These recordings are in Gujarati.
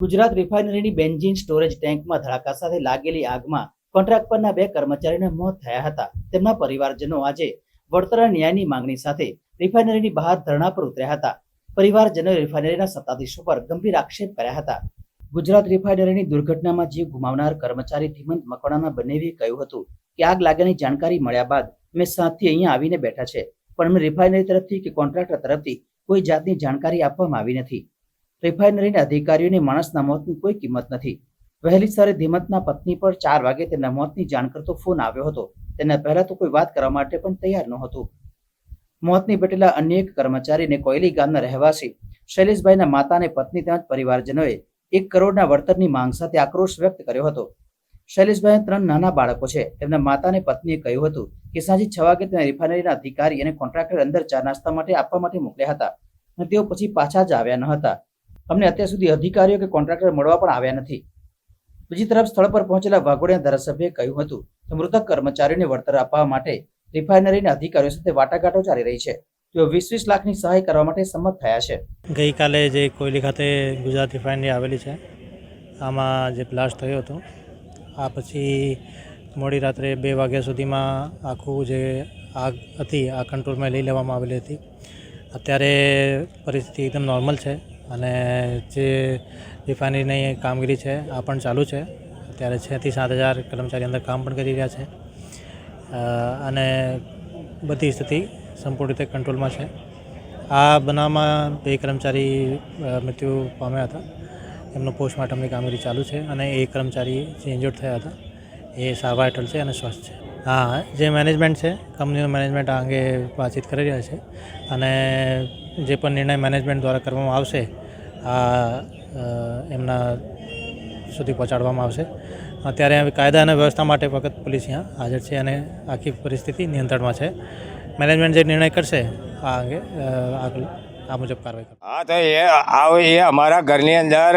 ગુજરાત રિફાઇનરીની બેન્ઝીન સ્ટોરેજ ટેન્કમાં ધડાકા સાથે લાગેલી આગમાં કોન્ટ્રાક્ટ પરના બે કર્મચારીના મોત થયા હતા. તેમના પરિવારજનો આજે વળતર ન્યાયની માંગણી સાથે રિફાઇનરીની બહાર ધરણા પર ઉતર્યા હતા. પરિવારજનોએ રિફાઇનરીના સત્તાધીશો પર ગંભીર આક્ષેપ કર્યા હતા. ગુજરાત રિફાઇનરીની દુર્ઘટનામાં જીવ ગુમાવનાર કર્મચારી ધીમંત મકવાણાના બનેવીએ કહ્યું હતું કે આગ લાગ્યાની જાણકારી મળ્યા બાદ અમે સાંજથી અહીંયા આવીને બેઠા છે. પણ અમને રિફાઇનરી તરફથી કે કોન્ટ્રાક્ટર તરફથી કોઈ જાતની જાણકારી આપવામાં આવી નથી. રિફાઇનરીના અધિકારીઓને માણસના મોતની કોઈ કિંમત નથી. વહેલી સવારે ધીમતના પત્ની પર ચાર વાગે તેમના મોતની જાણ કરતો ફોન આવ્યો હતો. તેના પહેલા તો કોઈ વાત કરવા માટે પણ તૈયાર નહોતું. મોતની પેટેલા અન્ય એક કર્મચારીને કોયલી ગામના રહેવાસી શૈલેષભાઈના માતા અને પત્ની તેમજ પરિવારજનોએ એક કરોડના વળતરની માંગ સાથે આક્રોશ વ્યક્ત કર્યો હતો. શૈલેષભાઈ ત્રણ નાના બાળકો છે. તેમના માતા અને પત્નીએ કહ્યું હતું કે સાંજે છ વાગે તેના રિફાઇનરીના અધિકારી અને કોન્ટ્રાક્ટર અંદર ચા નાસ્તા માટે આપવા માટે મોકલ્યા હતા. અને તેઓ પછી પાછા જ આવ્યા ન હતા. અમને અત્યાર સુધી અધિકારીઓ કે કોન્ટ્રાક્ટર મળવા પણ આવ્યા નથી. બીજી તરફ સ્થળ પર પહોંચેલા વાઘોડિયા ધારાસભ્યએ કહ્યું હતું કે મૃતક કર્મચારીઓને વળતર આપવા માટે રિફાઇનરીના અધિકારીઓ સાથે વાટાઘાટો ચાલી રહી છે. તેઓ વીસ વીસ લાખની સહાય કરવા માટે સંમત થયા છે. ગઈકાલે જે કોયલી ખાતે ગુજરાત રિફાઇનરી આવેલી છે, આમાં જે બ્લાસ્ટ થયો હતો, આ પછી મોડી રાત્રે બે વાગ્યા સુધીમાં આખું જે આગ હતી, આ કંટ્રોલમાં લઈ લેવામાં આવેલી હતી. અત્યારે પરિસ્થિતિ એકદમ નોર્મલ છે. અને જે રિફાઇનરીની કામગીરી છે, આ પણ ચાલુ છે. અત્યારે છથી સાત હજાર કર્મચારી અંદર કામ પણ કરી રહ્યા છે. અને બધી સ્થિતિ સંપૂર્ણ રીતે કંટ્રોલમાં છે. આ બનાવમાં બે કર્મચારી મૃત્યુ પામ્યા હતા. એમનું પોસ્ટમોર્ટમની કામગીરી ચાલુ છે અને એ કર્મચારી જે ઇન્જર્ડ થયા હતા, એ સારવાર હેઠળ છે અને સ્વસ્થ છે. હા, જે મેનેજમેન્ટ છે કંપનીનું મેનેજમેન્ટ આ અંગે વાતચીત કરી રહ્યા છે. અને જે પણ નિર્ણય મેનેજમેન્ટ દ્વારા કરવામાં આવશે, આ એમના સુધી પહોંચાડવામાં આવશે. અત્યારે કાયદા અને વ્યવસ્થા માટે ફક્ત પોલીસ અહીંયા હાજર છે અને આખી પરિસ્થિતિ નિયંત્રણમાં છે. મેનેજમેન્ટ જે નિર્ણય કરશે, આ અંગે આ મુજબ કાર્યવાહી હા, તો એ આવો એ અમારા ઘરની અંદર,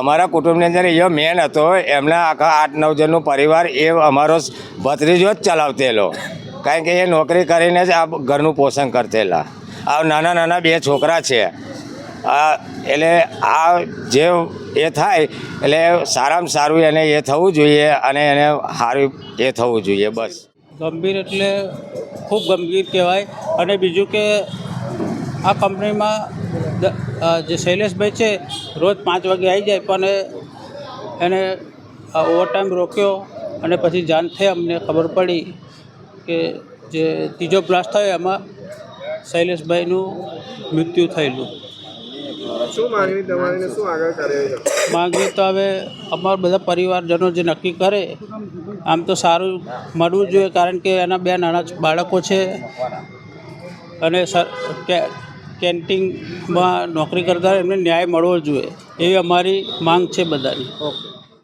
અમારા કુટુંબની અંદર એ મેન હતો. એમના આખા આઠ નવ જણનું પરિવાર એ અમારો ભત્રીજો જ ચલાવતેલો. કારણ કે એ નોકરી કરીને જ આ ઘરનું પોષણ કરતેલા. આ નાના નાના બે છોકરા છે. આ એટલે આ જે એ થાય એટલે સારામાં સારું એને એ થવું જોઈએ અને એને સારું એ થવું જોઈએ બસ. ગંભીર એટલે ખૂબ ગંભીર કહેવાય. અને બીજું કે આ કંપનીમાં જે શૈલેષભાઈ છે, રોજ પાંચ વાગે આવી જાય પણ એને ઓવરટાઈમ રોક્યો અને પછી જાણ થઈ અમને ખબર પડી કે જે ત્રીજો બ્લાસ્ટ થયો એમાં શૈલેષભાઈનું મૃત્યુ થયેલું. શું માંગણી તો હવે અમારા બધા પરિવારજનો જે નક્કી કરે આમ તો સારું મળવું જોઈએ કારણ કે એના બે નાના બાળકો છે અને કેન્ટીનમાં નોકરી કરતા એમને ન્યાય મળવો જોઈએ. એવી અમારી માંગ છે બધાની. ઓકે.